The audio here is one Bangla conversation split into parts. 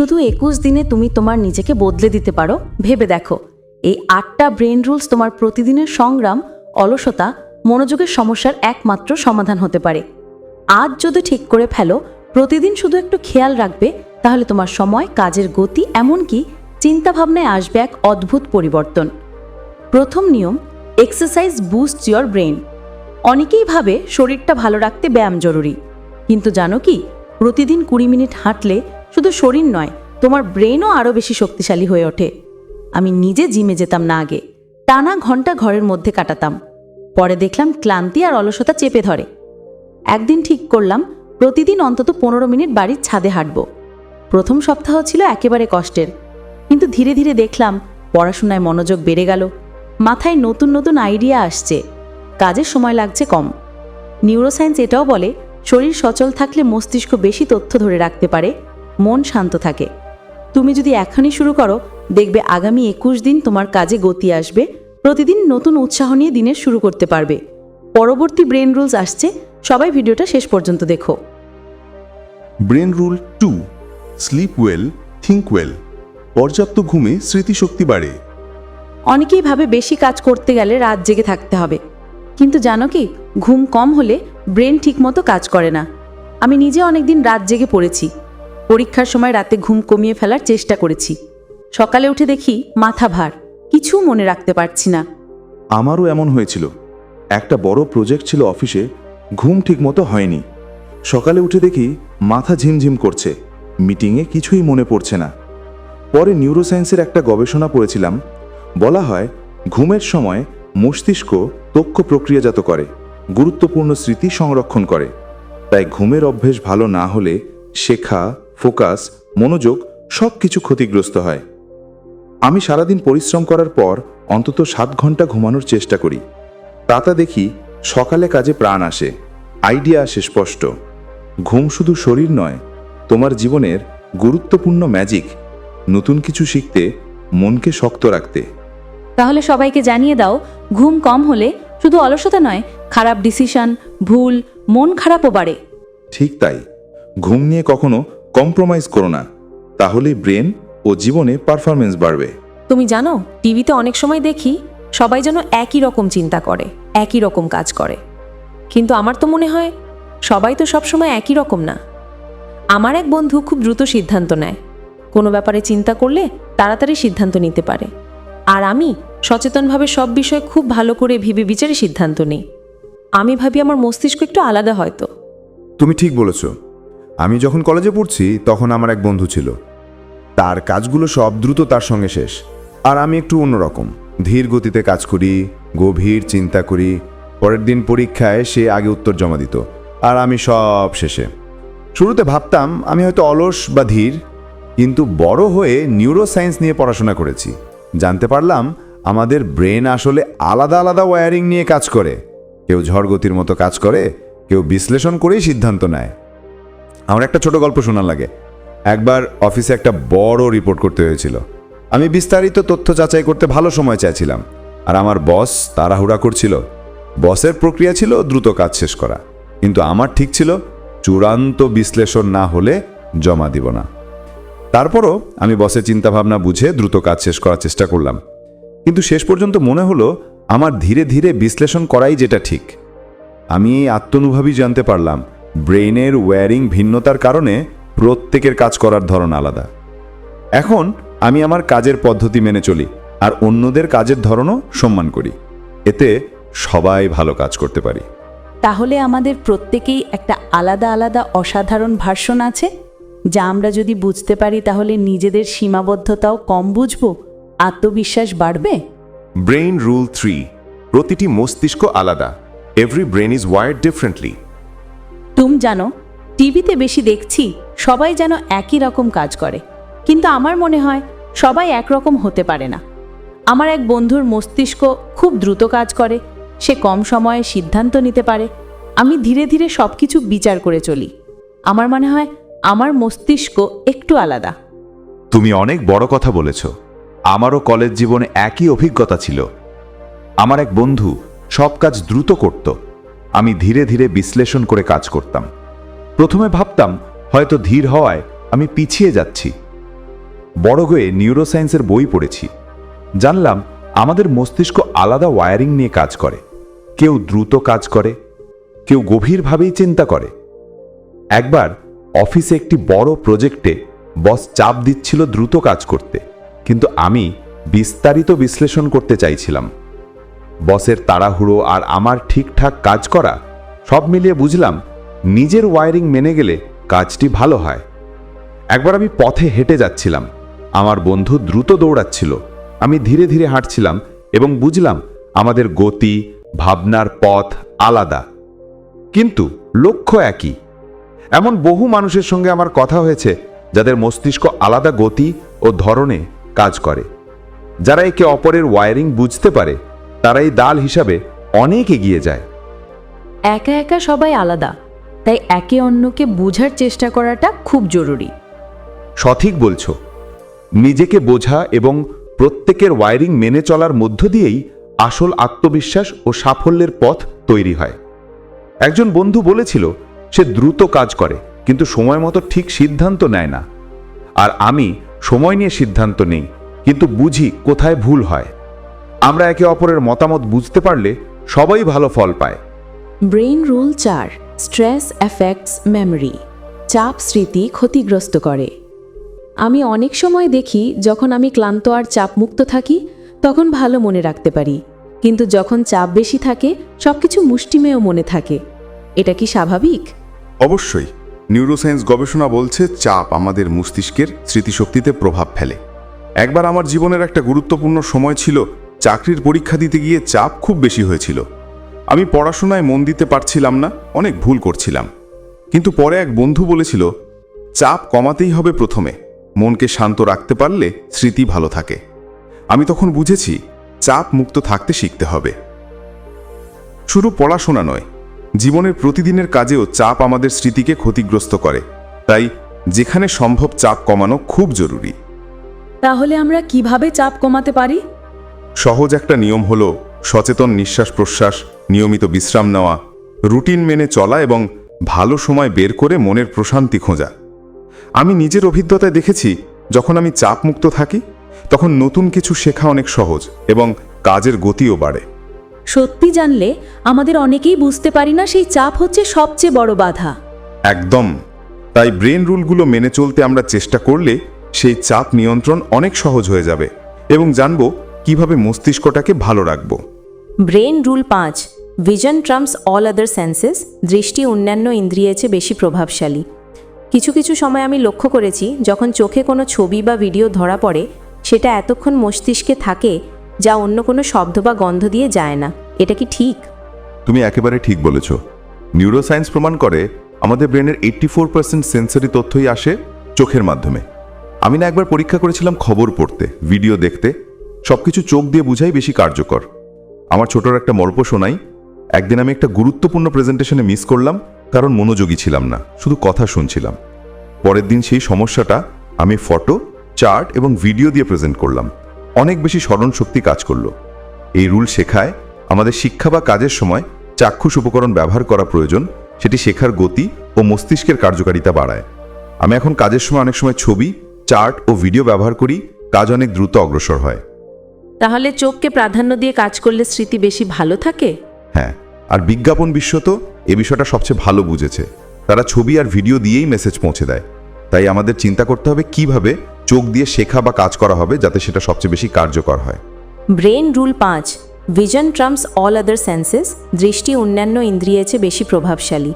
শুধু একুশ দিনে তুমি তোমার নিজেকে বদলে দিতে পারো। ভেবে দেখো, এই আটটা ব্রেন রুলস তোমার প্রতিদিনের সংগ্রাম, অলসতা, মনোযোগের সমস্যার একমাত্র সমাধান হতে পারে। আজ যদি ঠিক করে ফেলো, প্রতিদিন শুধু একটু খেয়াল রাখবে, তাহলে তোমার সময়, কাজের গতি, এমনকি চিন্তাভাবনায় আসবে এক অদ্ভুত পরিবর্তন। প্রথম নিয়ম এক্সারসাইজ বুস্ট ইয়োর ব্রেন অনেকেই ভাবে শরীরটা ভালো রাখতে ব্যায়াম জরুরি। কিন্তু জানো কি, প্রতিদিন কুড়ি মিনিট হাঁটলে শুধু শরীর নয়, তোমার ব্রেনও আরও বেশি শক্তিশালী হয়ে ওঠে। আমি নিজে জিমে যেতাম না আগে। টানা ঘণ্টা ঘরের মধ্যে কাটাতাম। পরে দেখলাম ক্লান্তি আর অলসতা চেপে ধরে। একদিন ঠিক করলাম, প্রতিদিন অন্তত পনেরো মিনিট বাড়ির ছাদে হাঁটব। প্রথম সপ্তাহ ছিল একেবারে কষ্টের। কিন্তু ধীরে ধীরে দেখলাম, পড়াশোনায় মনোযোগ বেড়ে গেল। মাথায় নতুন নতুন আইডিয়া আসছে। কাজের সময় লাগছে কম। নিউরোসায়েন্স এটাও বলে, শরীর সচল থাকলে মস্তিষ্ক বেশি তথ্য ধরে রাখতে পারে মন শান্ত থাকে। তুমি যদি এখনই শুরু করো দেখবে আগামী একুশ দিন তোমার কাজে গতি আসবে প্রতিদিন নতুন উৎসাহ নিয়ে দিনের শুরু করতে পারবে। পরবর্তী ব্রেন রুলস আসছে সবাই ভিডিওটা শেষ পর্যন্ত দেখো। Brain rule two sleep well think well পর্যাপ্ত ঘুমে স্মৃতিশক্তি বাড়ে। অনেকেই ভাবে বেশি কাজ করতে গেলে রাত জেগে থাকতে হবে। কিন্তু জানো কি ঘুম কম হলে ব্রেন ঠিকমতো কাজ করে না। আমি নিজে অনেকদিন রাত জেগে পড়েছি। পরীক্ষার সময় রাতে ঘুম কমিয়ে ফেলার চেষ্টা করেছি। সকালে উঠে দেখি মাথা ভার, কিছু মনে রাখতে পারছি না। আমারও এমন হয়েছিল। একটা বড় প্রজেক্ট ছিল অফিসে, ঘুম ঠিকমতো হয়নি। সকালে উঠে দেখি মাথা ঝিমঝিম করছে মিটিংয়ে কিছুই মনে পড়ছে না। পরে নিউরোসায়েন্সের একটা গবেষণা পড়েছিলাম। বলা হয়, ঘুমের সময় মস্তিষ্ক তক্ষ প্রক্রিয়াজাত করে, গুরুত্বপূর্ণ স্মৃতি সংরক্ষণ করে। তাই ঘুমের অভ্যেস ভালো না হলে শেখা ফোকাস মনোযোগ সব কিছু ক্ষতিগ্রস্ত হয়। আমি সারাদিন পরিশ্রম করার পর অন্তত সাত ঘণ্টা ঘুমানোর চেষ্টা করি। তাতা দেখি সকালে কাজে প্রাণ আসে আইডিয়া আসে স্পষ্ট। ঘুম শুধু শরীর নয় তোমার জীবনের গুরুত্বপূর্ণ ম্যাজিক নতুন কিছু শিখতে মনকে শক্ত রাখতে। তাহলে সবাইকে জানিয়ে দাও ঘুম কম হলে শুধু অলসতা নয় খারাপ ডিসিশন ভুল মন খারাপও বাড়ে। ঠিক তাই ঘুম নিয়ে কখনো কম্প্রোমাইজ করো না তাহলে ব্রেন ও জীবনে পারফরমেন্স বাড়বে। তুমি জানো টিভিতে অনেক সময় দেখি সবাই যেন একই রকম চিন্তা করে একই রকম কাজ করে। কিন্তু আমার তো মনে হয় সবাই তো সবসময় একই রকম না। আমার এক বন্ধু খুব দ্রুত সিদ্ধান্ত নেয়। কোনো ব্যাপারে চিন্তা করলে তাড়াতাড়ি সিদ্ধান্ত নিতে পারে। আর আমি সচেতনভাবে সব বিষয়ে খুব ভালো করে ভেবে বিচারে সিদ্ধান্ত নিই। আমি ভাবি আমার মস্তিষ্ক একটু আলাদা হয়তো। তুমি ঠিক বলেছ। আমি যখন কলেজে পড়ছি, তখন আমার এক বন্ধু ছিল। তার কাজগুলো সব দ্রুত তার সঙ্গে শেষ। আর আমি একটু অন্যরকম ধীর গতিতে কাজ করি, গভীর চিন্তা করি। পরের দিন পরীক্ষায় সে আগে উত্তর জমা দিত। আর আমি সব শেষে। শুরুতে ভাবতাম, আমি হয়তো অলস বা ধীর। কিন্তু বড় হয়ে নিউরো সায়েন্স নিয়ে পড়াশোনা করেছি। জানতে পারলাম, আমাদের ব্রেন আসলে আলাদা আলাদা ওয়্যারিং নিয়ে কাজ করে। কেউ ঝড়গতির মতো কাজ করে, কেউ বিশ্লেষণ করেই সিদ্ধান্ত নেয়। আমার একটা ছোট গল্প শোনার লাগে। একবার অফিসে একটা বড় রিপোর্ট করতে হয়েছিল। আমি বিস্তারিত তথ্য যাচাই করতে ভালো সময় চাইছিলাম, আর আমার বস তাড়াহুড়া করছিল। বসের প্রক্রিয়া ছিল দ্রুত কাজ শেষ করা, কিন্তু আমার ঠিক ছিল চূড়ান্ত বিশ্লেষণ না হলে জমা দিব না। তারপরও আমি বসের চিন্তাভাবনা বুঝে দ্রুত কাজ শেষ করার চেষ্টা করলাম। কিন্তু শেষ পর্যন্ত মনে হলো আমার ধীরে ধীরে বিশ্লেষণ করাই যেটা ঠিক। আমি এই আত্মনুভাবী জানতে পারলাম ব্রেইনের ওয়্যারিং ভিন্নতার কারণে প্রত্যেকের কাজ করার ধরন আলাদা। এখন আমি আমার কাজের পদ্ধতি মেনে চলি আর অন্যদের কাজের ধরনও সম্মান করি। এতে সবাই ভালো কাজ করতে পারি। তাহলে আমাদের প্রত্যেকেই একটা আলাদা আলাদা অসাধারণ ভার্সন আছে যা আমরা যদি বুঝতে পারি তাহলে নিজেদের সীমাবদ্ধতাও কম বুঝব আত্মবিশ্বাস বাড়বে? ব্রেইন রুল থ্রি প্রতিটি মস্তিষ্ক আলাদা every brain is wired differently তুম জানো, টিভিতে বেশি দেখছি, সবাই যেন একই রকম কাজ করে। কিন্তু আমার মনে হয়, সবাই একরকম হতে পারে না। আমার এক বন্ধুর মস্তিষ্ক খুব দ্রুত কাজ করে, সে কম সময়ে সিদ্ধান্ত নিতে পারে। আমি ধীরে ধীরে সব কিছু বিচার করে চলি। আমার মনে হয়, আমার মস্তিষ্ক একটু আলাদা। তুমি অনেক বড় কথা বলেছ। আমারও কলেজ জীবনে একই অভিজ্ঞতা ছিল। আমার এক বন্ধু সব কাজ দ্রুত করত। আমি ধীরে ধীরে বিশ্লেষণ করে কাজ করতাম। প্রথমে ভাবতাম, হয়তো ধীর হওয়ায় আমি পিছিয়ে যাচ্ছি। বড় হয়ে নিউরোসায়েন্সের বই পড়েছি। জানলাম, আমাদের মস্তিষ্ক আলাদা ওয়ারিং নিয়ে কাজ করে। কেউ দ্রুত কাজ করে, কেউ গভীরভাবেই চিন্তা করে। একবার অফিসে একটি বড় প্রজেক্টে বস চাপ দিচ্ছিল দ্রুত কাজ করতে, কিন্তু আমি বিস্তারিত বিশ্লেষণ করতে চাইছিলাম। বসের তাড়াহুড়ো আর আমার ঠিকঠাক কাজ করা, সব মিলিয়ে বুঝলাম নিজের ওয়ারিং মেনে গেলে কাজটি ভালো হয়। একবার আমি পথে হেঁটে যাচ্ছিলাম। আমার বন্ধু দ্রুত দৌড়াচ্ছিল। আমি ধীরে ধীরে হাঁটছিলাম এবং বুঝলাম আমাদের গতি, ভাবনার পথ আলাদা। কিন্তু লক্ষ্য একই। এমন বহু মানুষের সঙ্গে আমার কথা হয়েছে যাদের মস্তিষ্ক আলাদা গতি ও ধরনে কাজ করে। যারা একে অপরের ওয়ারিং বুঝতে পারে তারা এই দাল হিসাবে অনেক এগিয়ে যায়। একা একা সবাই আলাদা তাই একে অন্যকে বোঝার চেষ্টা করাটা খুব জরুরি। সঠিক বলছো। নিজেকে বোঝা এবং প্রত্যেকের ওয়ারিং মেনে চলার মধ্য দিয়েই আসল আত্মবিশ্বাস ও সাফল্যের পথ তৈরি হয়। একজন বন্ধু বলেছিল সে দ্রুত কাজ করে কিন্তু সময় মতো ঠিক সিদ্ধান্ত নেয় না। আর আমি সময় নিয়ে সিদ্ধান্ত নেই কিন্তু বুঝি কোথায় ভুল হয়। আমরা একে অপরের মতামত বুঝতে পারলে সবাই ভালো ফল পায়। ব্রেইন রুল চার স্ট্রেস অ্যাফেক্টস মেমরি চাপ স্মৃতি ক্ষতিগ্রস্ত করে। আমি অনেক সময় দেখি যখন আমি ক্লান্ত আর চাপমুক্ত থাকি তখন ভালো মনে রাখতে পারি। কিন্তু যখন চাপ বেশি থাকে সবকিছু মুষ্টিমেয় মনে থাকে। এটা কি স্বাভাবিক? অবশ্যই। নিউরোসায়েন্স গবেষণা বলছে চাপ আমাদের মস্তিষ্কের স্মৃতিশক্তিতে প্রভাব ফেলে। একবার আমার জীবনের একটা গুরুত্বপূর্ণ সময় ছিল চাকরির পরীক্ষা দিতে গিয়ে চাপ খুব বেশি হয়েছিল। আমি পড়াশোনায় মন দিতে পারছিলাম না, অনেক ভুল করছিলাম। কিন্তু পরে এক বন্ধু বলেছিল, চাপ কমাতেই হবে প্রথমে। মনকে শান্ত রাখতে পারলে স্মৃতি ভালো থাকে। আমি তখন বুঝেছি, চাপ মুক্ত থাকতে শিখতে হবে। শুধু পড়াশোনা নয়, জীবনের প্রতিদিনের কাজেও চাপ আমাদের স্মৃতিকে ক্ষতিগ্রস্ত করে। তাই যেখানে সম্ভব চাপ কমানো খুব জরুরি। তাহলে আমরা কীভাবে চাপ কমাতে পারি? সহজ একটা নিয়ম হলো সচেতন নিঃশ্বাস প্রশ্বাস নিয়মিত বিশ্রাম নেওয়া রুটিন মেনে চলা এবং ভালো সময় বের করে মনের প্রশান্তি খোঁজা। আমি নিজের অভিজ্ঞতায় দেখেছি যখন আমি চাপমুক্ত থাকি তখন নতুন কিছু শেখা অনেক সহজ এবং কাজের গতিও বাড়ে। সত্যি জানলে আমাদের অনেকেই বুঝতে পারি না সেই চাপ হচ্ছে সবচেয়ে বড় বাধা। একদম। তাই ব্রেন রুলগুলো মেনে চলতে আমরা চেষ্টা করলে সেই চাপ নিয়ন্ত্রণ অনেক সহজ হয়ে যাবে এবং জানব কীভাবে মস্তিষ্কটাকে ভালো রাখব? ব্রেন রুল পাঁচ vision trumps all other senses দৃষ্টি অন্যান্য ইন্দ্রিয়ের চেয়ে বেশি প্রভাবশালী। কিছু কিছু সময় আমি লক্ষ্য করেছি যখন চোখে কোনো ছবি বা ভিডিও ধরা পড়ে সেটা এতক্ষণ মস্তিষ্কে থাকে যা অন্য কোনো শব্দ বা গন্ধ দিয়ে যায় না। এটা কি ঠিক? তুমি একেবারে ঠিক বলেছ। নিউরোসায়েন্স প্রমাণ করে আমাদের ব্রেনের এইট্টি ফোর পার্সেন্ট সেন্সারি তথ্যই আসে চোখের মাধ্যমে। আমি না একবার পরীক্ষা করেছিলাম খবর পড়তে ভিডিও দেখতে। সবকিছু চোখ দিয়ে বুঝাই বেশি কার্যকর। আমার ছোটর একটা মল্প শোনাই, একদিন আমি একটা গুরুত্বপূর্ণ প্রেজেন্টেশনে মিস করলাম, কারণ মনোযোগী ছিলাম না, শুধু কথা শুনছিলাম। পরের দিন সেই সমস্যাটা আমি ফটো চার্ট এবং ভিডিও দিয়ে প্রেজেন্ট করলাম। অনেক বেশি স্মরণ শক্তি কাজ করল। এই রুল শেখায় আমাদের শিক্ষা বা কাজের সময় চাক্ষুষ উপকরণ ব্যবহার করা প্রয়োজন, সেটি শেখার গতি ও মস্তিষ্কের কার্যকারিতা বাড়ায়। আমি এখন কাজের সময় অনেক সময় ছবি চার্ট ও ভিডিও ব্যবহার করি, কাজ অনেক দ্রুত অগ্রসর হয়। তাহলে চোখকে প্রাধান্য দিয়ে কাজ করলে স্মৃতি বেশি ভালো থাকে? হ্যাঁ আর বিজ্ঞাপন বিশ্ব তো এ বিষয়টা সবচেয়ে ভালো বুঝেছে। তারা ছবি আর ভিডিও দিয়েই মেসেজ পৌঁছে দেয়। তাই আমাদের চিন্তা করতে হবে কীভাবে চোখ দিয়ে শেখা বা কাজ করা হবে যাতে সেটা সবচেয়ে বেশি কার্যকর হয়। ব্রেন রুল পাঁচ vision trumps all other senses দৃষ্টি অন্যান্য ইন্দ্রিয়ের চেয়ে বেশি প্রভাবশালী।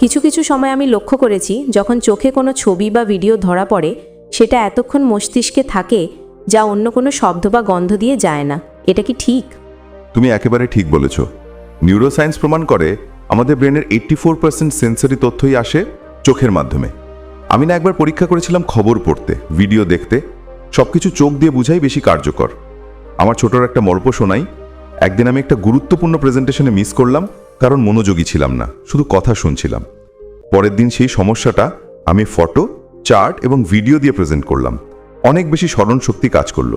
কিছু কিছু সময় আমি লক্ষ্য করেছি যখন চোখে কোনো ছবি বা ভিডিও ধরা পড়ে সেটা এতক্ষণ মস্তিষ্কে থাকে যা অন্য কোনো শব্দ বা গন্ধ দিয়ে যায় না। এটা কি ঠিক? তুমি একেবারে ঠিক বলেছ। নিউরোসায়েন্স প্রমাণ করে আমাদের ব্রেনের এইট্টি ফোর পার্সেন্ট সেন্সারি তথ্যই আসে চোখের মাধ্যমে। আমি না একবার পরীক্ষা করেছিলাম খবর পড়তে ভিডিও দেখতে। সবকিছু চোখ দিয়ে বুঝাই বেশি কার্যকর। আমার ছোটর একটা মর্প শোনাই একদিন আমি একটা গুরুত্বপূর্ণ প্রেজেন্টেশনে মিস করলাম, কারণ মনোযোগী ছিলাম না, শুধু কথা শুনছিলাম। পরের দিন সেই সমস্যাটা আমি ফটো চার্ট এবং ভিডিও দিয়ে প্রেজেন্ট করলাম। অনেক বেশি স্মরণ শক্তি কাজ করল।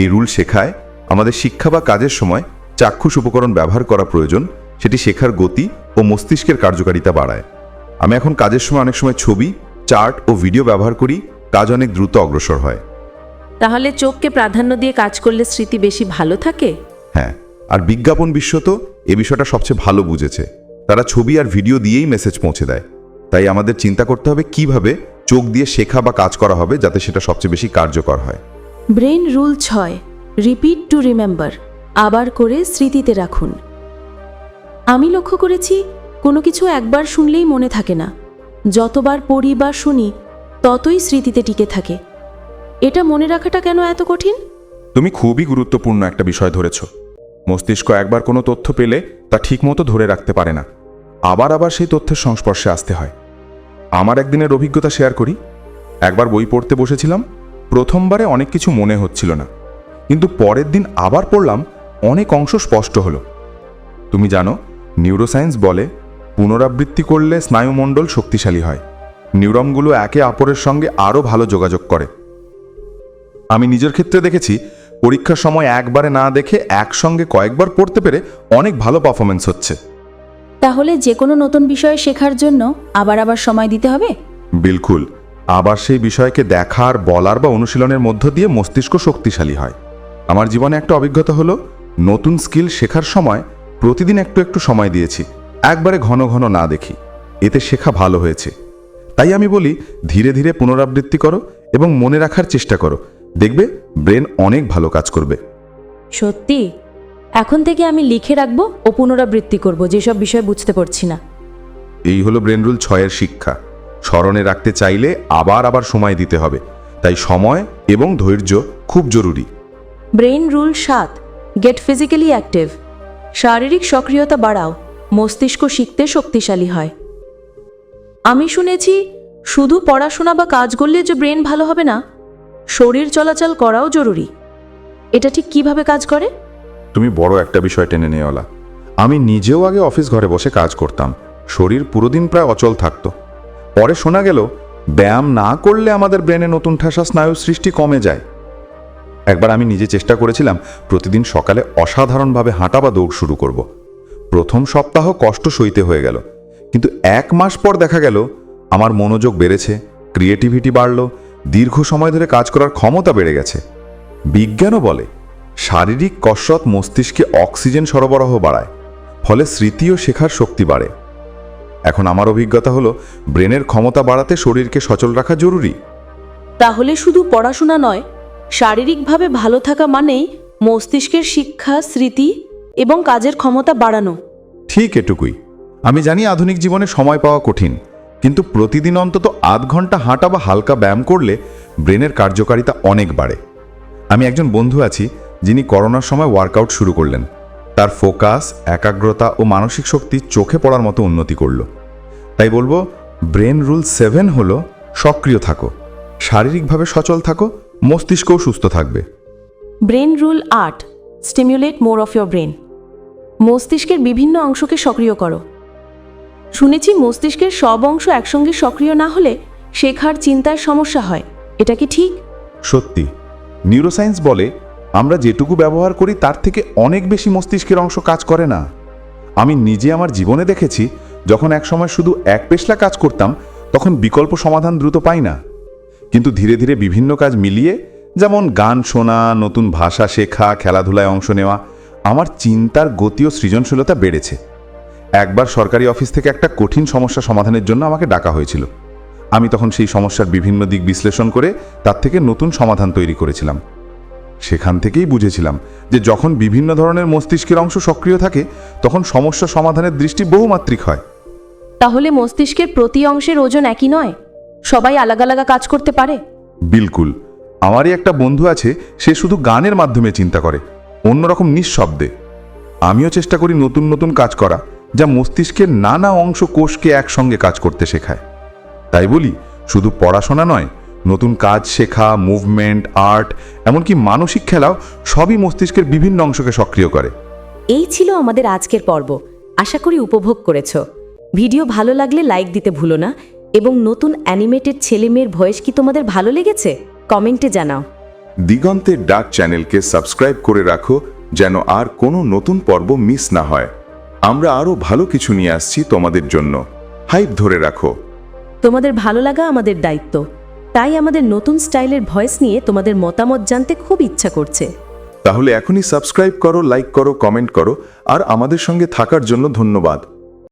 এই রুল শেখায় আমাদের শিক্ষা বা কাজের সময় চাক্ষুষ উপকরণ ব্যবহার করা প্রয়োজন সেটি শেখার গতি ও মস্তিষ্কের কার্যকারিতা বাড়ায়। আমি এখন কাজের সময় অনেক সময় ছবি চার্ট ও ভিডিও ব্যবহার করি কাজ অনেক দ্রুত অগ্রসর হয়। তাহলে চোখকে প্রাধান্য দিয়ে কাজ করলে স্মৃতি বেশি ভালো থাকে? হ্যাঁ আর বিজ্ঞাপন বিশ্ব তো এ বিষয়টা সবচেয়ে ভালো বুঝেছে। তারা ছবি আর ভিডিও দিয়েই মেসেজ পৌঁছে দেয়। তাই আমাদের চিন্তা করতে হবে কীভাবে চোখ দিয়ে শেখা বা কাজ করা হবে যাতে সেটা সবচেয়ে বেশি কার্যকর হয়। ব্রেন রুল ছয় রিপিট টু রিমেম্বার আবার করে স্মৃতিতে রাখুন। আমি লক্ষ্য করেছি কোনো কিছু একবার শুনলেই মনে থাকে না। যতবার পড়ি বা শুনি ততই স্মৃতিতে টিকে থাকে। এটা মনে রাখাটা কেন এত কঠিন? তুমি খুবই গুরুত্বপূর্ণ একটা বিষয় ধরেছ। মস্তিষ্ক একবার কোনো তথ্য পেলে তা ঠিকমতো ধরে রাখতে পারে না। আবার আবার সেই তথ্যের সংস্পর্শে আসতে হয়। আমার একদিনের অভিজ্ঞতা শেয়ার করি। একবার বই পড়তে বসেছিলাম, প্রথমবারে অনেক কিছু মনে হচ্ছিল না। কিন্তু পরের দিন আবার পড়লাম, অনেক অংশ স্পষ্ট হলো। তুমি জানো নিউরোসায়েন্স বলে, পুনরাবৃত্তি করলে স্নায়ুমণ্ডল শক্তিশালী হয়। নিউরনগুলো একে অপরের সঙ্গে আরও ভালো যোগাযোগ করে। আমি নিজের ক্ষেত্রে দেখেছি, পরীক্ষার সময় একবারে না দেখে একসঙ্গে কয়েকবার পড়তে পেরে অনেক ভালো পারফরমেন্স হচ্ছে। তাহলে যে কোনো নতুন বিষয় শেখার জন্য আবার আবার সময় দিতে হবে? বিলকুল। আবার সেই বিষয়কে দেখার বলার বা অনুশীলনের মধ্য দিয়ে মস্তিষ্ক শক্তিশালী হয়। আমার জীবনে একটা অভিজ্ঞতা হলো নতুন স্কিল শেখার সময় প্রতিদিন একটু একটু সময় দিয়েছি একবারে ঘন ঘন না দেখি। এতে শেখা ভালো হয়েছে। তাই আমি বলি ধীরে ধীরে পুনরাবৃত্তি করো এবং মনে রাখার চেষ্টা করো। দেখবে ব্রেন অনেক ভালো কাজ করবে। সত্যি? এখন থেকে আমি লিখে রাখব ও পুনরাবৃত্তি করব যেসব বিষয় বুঝতে পারছি না। এই হলো ব্রেন রুল ছয়ের শিক্ষা। স্মরণে রাখতে চাইলে আবার আবার সময় দিতে হবে। তাই সময় এবং ধৈর্য খুব জরুরি। ব্রেন রুল সাত গেট ফিজিক্যালি অ্যাক্টিভ। শারীরিক সক্রিয়তা বাড়াও মস্তিষ্ক শিখতে শক্তিশালী হয়। আমি শুনেছি শুধু পড়াশোনা বা কাজ করলে যে ব্রেন ভালো হবে না শরীর চলাচল করাও জরুরি। এটা ঠিক কীভাবে কাজ করে? তুমি বড় একটা বিষয় টেনে নেওয়ালা। আমি নিজেও আগে অফিস ঘরে বসে কাজ করতাম। শরীর পুরো দিন প্রায় অচল থাকত। পরে শোনা গেল, ব্যায়াম না করলে আমাদের ব্রেনে নতুন ঠাসা স্নায়ু সৃষ্টি কমে যায়। একবার আমি নিজে চেষ্টা করেছিলাম, প্রতিদিন সকালে অসাধারণভাবে হাঁটা বা দৌড় শুরু করব। প্রথম সপ্তাহ কষ্ট সইতে হয়ে গেল। কিন্তু এক মাস পর দেখা গেল, আমার মনোযোগ বেড়েছে, ক্রিয়েটিভিটি বাড়ল, দীর্ঘ সময় ধরে কাজ করার ক্ষমতা বেড়ে গেছে। বিজ্ঞানও বলে শারীরিক কসরত মস্তিষ্কে অক্সিজেন সরবরাহ বাড়ায় ফলে স্মৃতি ও শেখার শক্তি বাড়ে। এখন আমার অভিজ্ঞতা হলো ব্রেনের ক্ষমতা বাড়াতে শরীরকে সচল রাখা জরুরি। তাহলে শুধু পড়াশোনা নয় শারীরিকভাবে ভালো থাকা মানেই মস্তিষ্কের শিক্ষা স্মৃতি এবং কাজের ক্ষমতা বাড়ানো। ঠিক এটুকুই। আমি জানি আধুনিক জীবনে সময় পাওয়া কঠিন কিন্তু প্রতিদিন অন্তত আধ ঘণ্টা হাঁটা বা হালকা ব্যায়াম করলে ব্রেনের কার্যকারিতা অনেক বাড়ে। আমি একজন বন্ধু আছি যিনি করোনার সময় ওয়ার্কআউট শুরু করলেন। তার ফোকাস একাগ্রতা ও মানসিক শক্তি চোখে পড়ার মতো উন্নতি করল। তাই বলব ব্রেন রুল সেভেন হলো সক্রিয় থাকো শারীরিকভাবে সচল থাকো মস্তিষ্কও সুস্থ থাকবে। ব্রেন রুল আট stimulate more of your brain মস্তিষ্কের বিভিন্ন অংশকে সক্রিয় করো। শুনেছি মস্তিষ্কের সব অংশ একসঙ্গে সক্রিয় না হলে শেখার চিন্তার সমস্যা হয়। এটা কি ঠিক? সত্যি। নিউরোসায়েন্স বলে আমরা যেটুকু ব্যবহার করি তার থেকে অনেক বেশি মস্তিষ্কের অংশ কাজ করে না। আমি নিজে আমার জীবনে দেখেছি, যখন একসময় শুধু এক পেশলা কাজ করতাম, তখন বিকল্প সমাধান দ্রুত পাই না। কিন্তু ধীরে ধীরে বিভিন্ন কাজ মিলিয়ে, যেমন গান শোনা, নতুন ভাষা শেখা, খেলাধুলায় অংশ নেওয়া, আমার চিন্তার গতি ও সৃজনশীলতা বেড়েছে। একবার সরকারি অফিস থেকে একটা কঠিন সমস্যা সমাধানের জন্য আমাকে ডাকা হয়েছিল। আমি তখন সেই সমস্যার বিভিন্ন দিক বিশ্লেষণ করে তার থেকে নতুন সমাধান তৈরি করেছিলাম। সেখান থেকেই বুঝেছিলাম যে যখন বিভিন্ন ধরনের মস্তিষ্কের অংশ সক্রিয় থাকে তখন সমস্যা সমাধানের দৃষ্টি বহুমাত্রিক হয়। তাহলে মস্তিষ্কের প্রতি অংশের ওজন একই নয়? সবাই আলাদা আলাদা কাজ করতে পারে? বিলকুল। আমারই একটা বন্ধু আছে সে শুধু গানের মাধ্যমে চিন্তা করে অন্যরকম নিঃশব্দে। আমিও চেষ্টা করি নতুন নতুন কাজ করা যা মস্তিষ্কের নানা অংশ কোষকে একসঙ্গে কাজ করতে শেখায়। তাই বলি শুধু পড়াশোনা নয় নতুন কাজ শেখা মুভমেন্ট আর্ট এমনকি মানসিক খেলাও সবই মস্তিষ্কের বিভিন্ন অংশকে সক্রিয় করে। এই ছিল আমাদের আজকের পর্ব। আশা করি উপভোগ করেছ। ভিডিও ভালো লাগলে লাইক দিতে ভুলো না এবং নতুন অ্যানিমেটেড ছেলে মেয়ের ভয়েস কি তোমাদের ভালো লেগেছে? কমেন্টে জানাও। দিগন্তের ডাক চ্যানেলকে সাবস্ক্রাইব করে রাখো যেন আর কোনো নতুন পর্ব মিস না হয়। আমরা আরও ভালো কিছু নিয়ে আসছি তোমাদের জন্য। হাইপ ধরে রাখো। তোমাদের ভালো লাগা আমাদের দায়িত্ব। তাই আমাদের নতুন স্টাইলের ভয়েস নিয়ে তোমাদের মতামত জানতে খুব ইচ্ছা করছে। তাহলে এখনই সাবস্ক্রাইব করো, লাইক করো, কমেন্ট করো, আর আমাদের সঙ্গে থাকার জন্য ধন্যবাদ।